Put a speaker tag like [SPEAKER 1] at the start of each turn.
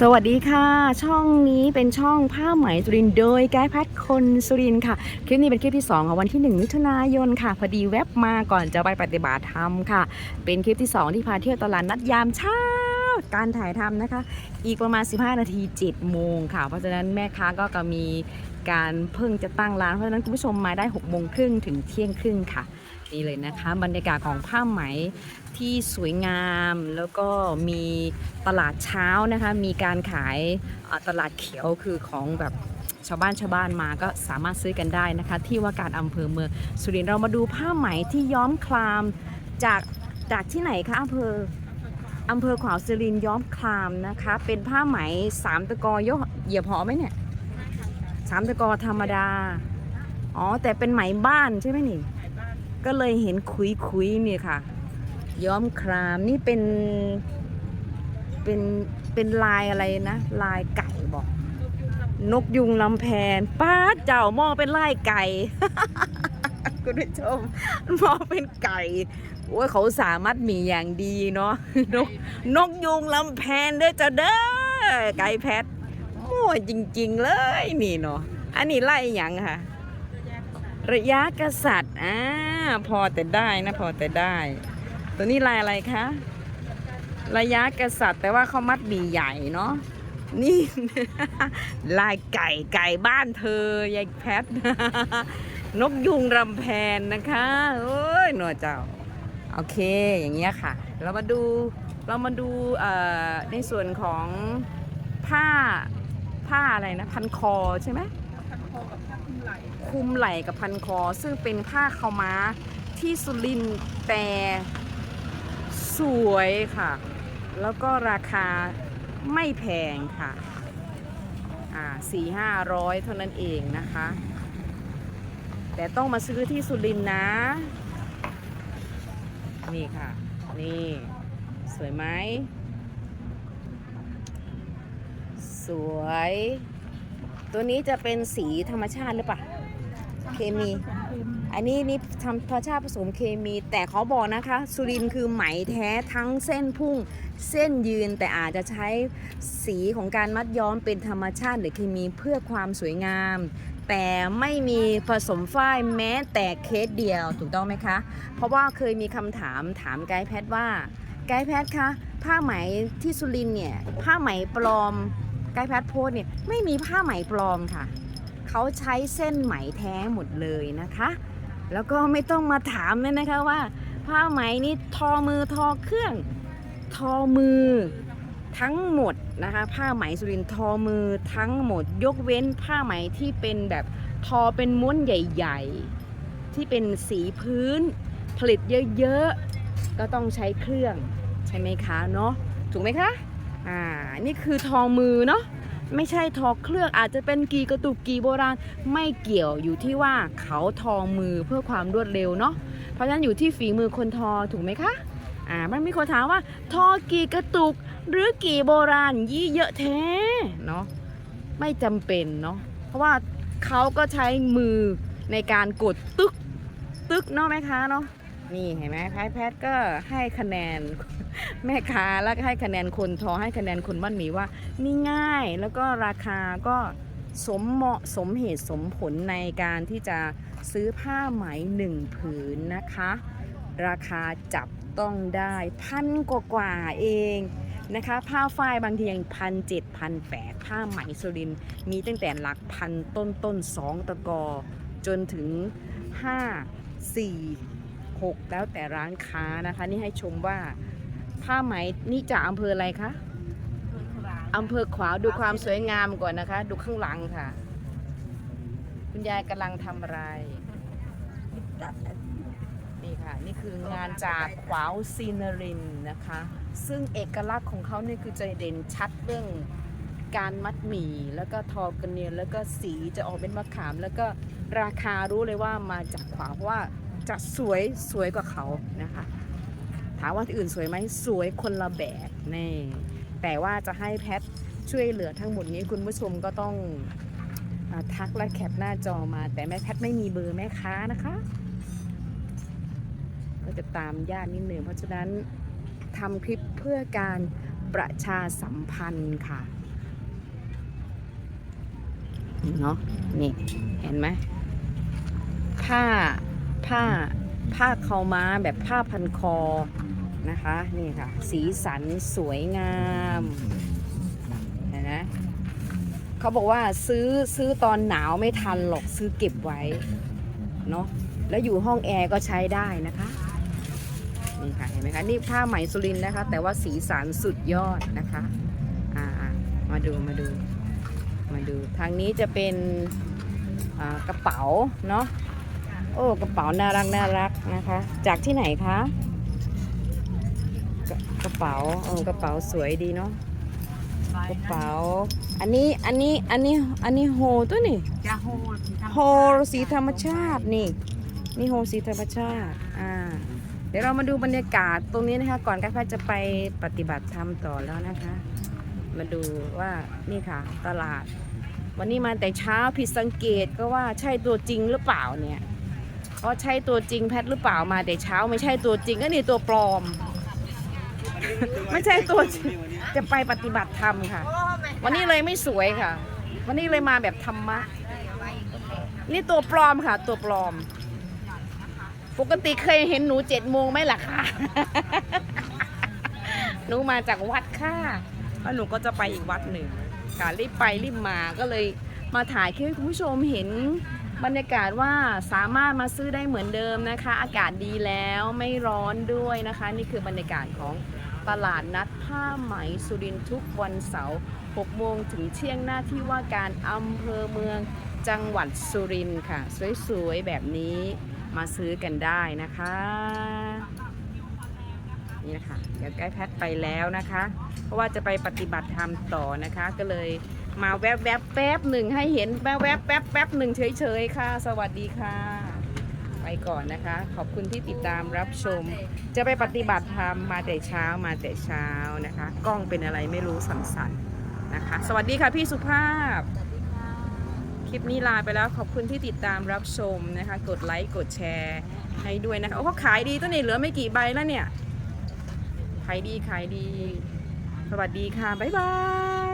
[SPEAKER 1] สวัสดีค่ะ ช่องนี้เป็นช่องผ้าไหมสุรินโดยไกด์พัดคนสุรินค่ะ คลิปนี้เป็นคลิปที่2ของวันที่1มิถุนายนค่ะ พอดีแวบมาก่อนจะไปปฏิบัติธรรมค่ะ เป็นคลิปที่ 2 ที่พาเที่ยวตลาดนัดยามเช้าการถ่ายทำนะคะ อีกประมาณ 15 นาที7โมงค่ะ เพราะฉะนั้นแม่ค้าก็กมีการเพิ่งจะตั้งร้านเพราะฉะนั้นคุณผู้ชมมาได้6โมงครึ่งถึงเที่ยงครึ่งค่ะ นี่เลยนะคะ บรรยากาศของผ้าไหมที่สวยงามแล้วก็มีตลาดเช้านะคะ มีการขายตลาดเขียวคือของแบบชาวบ้านชาวบ้านมาก็สามารถซื้อกันได้นะคะ ที่ว่าการอำเภอเมืองสุรินทร์เรามาดูผ้าไหมที่ย้อมคลามจากจากที่ไหนคะอำเภออำเภอขวาวสุรินทร์ย้อมคลามนะคะ เป็นผ้าไหมสามตะกอยกเหยียบหอไหมเนี่ยสามตะกอธรรมดา อ๋อ แต่เป็นไหมบ้านใช่ไหมนี่ ก็เลยเห็นคุยคุยนี่ค่ะ ย้อมครามนี่เป็น เป็นเป็นลายอะไรนะ ลายไก่บอก นกยุงลำแพนป้าเจ้ามองเป็นลายไก่ คุณผู้ชมมองเป็นไก่โอ้ยเขาสามารถมีอย่างดีเนาะนกนกยุงลำแพนเด้อเจ้าเด้อไก่แพทโอ้ยจริง ๆ เลยนี่เนาะอันนี้ไล่หยังค่ะ ระยะกษัตริย์อ่าพอแต่ได้นะพอแต่ได้ ตัวนี้ลายอะไรคะ ระยะกษัตริย์แต่ว่าเขามัดบีใหญ่เนาะนี่ ลายไก่ไก่บ้านเธอยายแพท นกยุงรำแพนนะคะโอ้ยหนัวเจ้า โอเคอย่างเงี้ยค่ะ เรามาดูเรามาดูเอ่อในส่วนของผ้าผ้าอะไรนะ พันคอใช่ไหม ลุมไหล่กับพันคอ ซึ่งเป็นผ้าขาวม้าที่สุรินแต่สวยค่ะ แล้วก็ราคาไม่แพงค่ะ อ่าสี่ห้าร้อยเท่านั้นเองนะคะ แต่ต้องมาซื้อที่สุรินนะ นี่ค่ะ นี่ สวยไหม สวย ตัวนี้จะเป็นสีธรรมชาติหรือเปล่า เคมี อันนี้นี่ทำธรรมชาติผสมเคมี แต่เขาบอกนะคะ สุรินคือไหมแท้ทั้งเส้นพุ่งเส้นยืนแต่อาจจะใช้สีของการมัดย้อมเป็นธรรมชาติหรือเคมีเพื่อความสวยงาม แต่ไม่มีผสมฝ้ายแม้แต่เคสเดียวถูกต้องไหมคะ เพราะว่าเคยมีคำถามถามไกด์แพทย์ว่าไกด์แพทย์คะผ้าไหมที่สุรินเนี่ยผ้าไหมปลอมไกด์แพทย์โพสเนี่ยไม่มีผ้าไหมปลอมค่ะ เขาใช้เส้นไหมแท้หมดเลยนะคะ แล้วก็ไม่ต้องมาถามเลยนะคะว่า ผ้าไหมนี่ทอมือทอเครื่องทอมือทั้งหมดนะคะ ผ้าไหมสุรินทร์ทอมือทั้งหมด ยกเว้นผ้าไหมที่เป็นแบบทอเป็นม้วนใหญ่ ๆ ที่เป็นสีพื้น ผลิตเยอะๆ ก็ต้องใช้เครื่อง ใช่ไหมคะเนาะถูกไหมคะอ่านี่คือทอมือเนาะ ไม่ใช่ทอเครื่องอาจจะเป็นกีกระตุกกีโบราณไม่เกี่ยวอยู่ที่ว่าเขาทอมือเพื่อความรวดเร็วเนาะเพราะฉะนั้นอยู่ที่ฝีมือคนทอถูกไหมคะอ่ามันมีคนถามว่า ทอกีกระตุกหรือกีโบราณยี่เยอะแท้เนาะไม่จำเป็นเนาะเพราะว่าเขาก็ใช้มือในการกดตึกตึกเนาะแม่ค้าเนาะ นี่เห็นไหมพายแพทย์ก็ให้คะแนนแม่ค้าแล้วก็ให้คะแนนคนทอให้คะแนนคนบ้านหมีว่านี่ง่ายแล้วก็ราคาก็สมเหมาะสมเหตุสมผลในการที่จะซื้อผ้าไหมหนึ่งผืนนะคะ ราคาจับต้องได้พันกว่ากว่าเองนะคะ ผ้าฝ้ายบางทียังพันเจ็ดพันแปดผ้าไหมสุรินมีตั้งแต่หลักพันต้นต้นสองตะกอ จนถึงห้าสี่ หกแล้วแต่ร้านค้านะคะ นี่ให้ชมว่าผ้าไหมนี่จากอำเภออะไรคะอำเภอขวาวดูความสวยงามก่อนนะคะ ดูข้างหลังค่ะ คุณยายกำลังทำอะไร นี่ค่ะ นี่คืองานจากขวาวซีนรินนะคะ ซึ่งเอกลักษณ์ของเขาเนี่ยคือจะเด่นชัดเรื่องการมัดหมี่แล้วก็ทอกระเนียนแล้วก็สีจะออกเป็นมะขาม แล้วก็ราคารู้เลยว่ามาจากขวาวเพราะว่า จะสวยสวยกว่าเขานะคะ ถามว่าที่อื่นสวยไหมสวยคนละแบบแน่แต่ว่าจะให้แพทช่วยเหลือทั้งหมดนี้คุณผู้ชมก็ต้องอทักและแคปหน้าจอมา แต่แม่แพทไม่มีเบอร์แม่ค้านะคะ ก็จะตามญาตินิดหนึ่งเพราะฉะนั้นทำคลิปเพื่อการประชาสัมพันธ์ค่ะเนาะนี่เห็นไหมผ้า ผ้าผ้าเคาม้าแบบผ้าพันคอนะคะนี่ค่ะ สีสันสวยงามเห็นไหมเขาบอกว่าซื้อซื้อตอนหนาวไม่ทันหรอกซื้อเก็บไว้เนาะแล้วอยู่ห้องแอร์ก็ใช้ได้นะคะนี่ค่ะเห็นไหมคะนี่ผ้าไหมสุรินนะคะ แต่ว่าสีสันสุดยอดนะคะอ่ามาดูมาดูมาดูทางนี้จะเป็นกระเป๋าเนาะ โอ้กระเป๋าน่ารักน่ารักนะคะ จากที่ไหนคะกระกระเป๋าเออกระเป๋าสวยดีเนาะกระเป๋า อันนี้อันนี้อันนี้อันนี้โฮตัวนี่
[SPEAKER 2] จะโหด
[SPEAKER 1] โฮสีธรรมชาตินี่นี่โฮสีธรรมชาติอ่าเดี๋ยวเรามาดูบรรยากาศตรงนี้นะคะ ก่อนก้าวจะไปปฏิบัติธรรมต่อแล้วนะคะ มาดูว่านี่ค่ะตลาด วันนี้มาแต่เช้าผิดสังเกตก็ว่าใช่ตัวจริงหรือเปล่าเนี่ย เพราะใช่ตัวจริงแพทหรือเปล่ามาแต่เช้าไม่ใช่ตัวจริงก็นี่ตัวปลอม ไม่ใช่ตัวจริงจะไปปฏิบัติธรรมค่ะ วันนี้เลยไม่สวยค่ะ วันนี้เลยมาแบบธรรมะ นี่ตัวปลอมค่ะ ตัวปลอม ปกติเคยเห็นหนูเจ็ดโมงไหมล่ะคะหนูมาจากวัดค่ะแล้วหนูก็จะไปอีกวัดหนึ่งค่ะรีบไปรีบมาก็เลย มาถ่ายคให้คุณผู้ชมเห็นบรรยากาศว่าสามารถมาซื้อได้เหมือนเดิมนะคะ อากาศดีแล้วไม่ร้อนด้วยนะคะ นี่คือบรรยากาศของตลาดนัดผ้าไหมสุรินทร์ทุกวันเสาร์6โมงถึงเที่ยงหน้าที่ว่าการอำเภอเมืองจังหวัดสุรินทร์ค่ะ สวยๆ แบบนี้มาซื้อกันได้นะคะ นี่นะคะเดี๋ยวใกล้แพทไปแล้วนะคะ เพราะว่าจะไปปฏิบัติธรรมต่อนะคะก็เลย มาแวบแวบๆแป๊บหนึ่งให้เห็นแวบแวบๆแป๊บแป๊บหนึ่งเฉยๆค่ะ สวัสดีค่ะ ไปก่อนนะคะ ขอบคุณที่ติดตามรับชม จะไปปฏิบัติธรรมมาแต่เช้ามาแต่เช้านะคะ กล้องเป็นอะไรไม่รู้สั่นๆนะคะ สวัสดีค่ะพี่สุภาพคลิปนี้ลาไปแล้วขอบคุณที่ติดตามรับชมนะคะ กดไลค์กดแชร์ให้ด้วยนะคะโอ้เขาขายดีตัวนี้เหลือไม่กี่ใบแล้วเนี่ยขายดีขายดี สวัสดีค่ะ บ๊ายบาย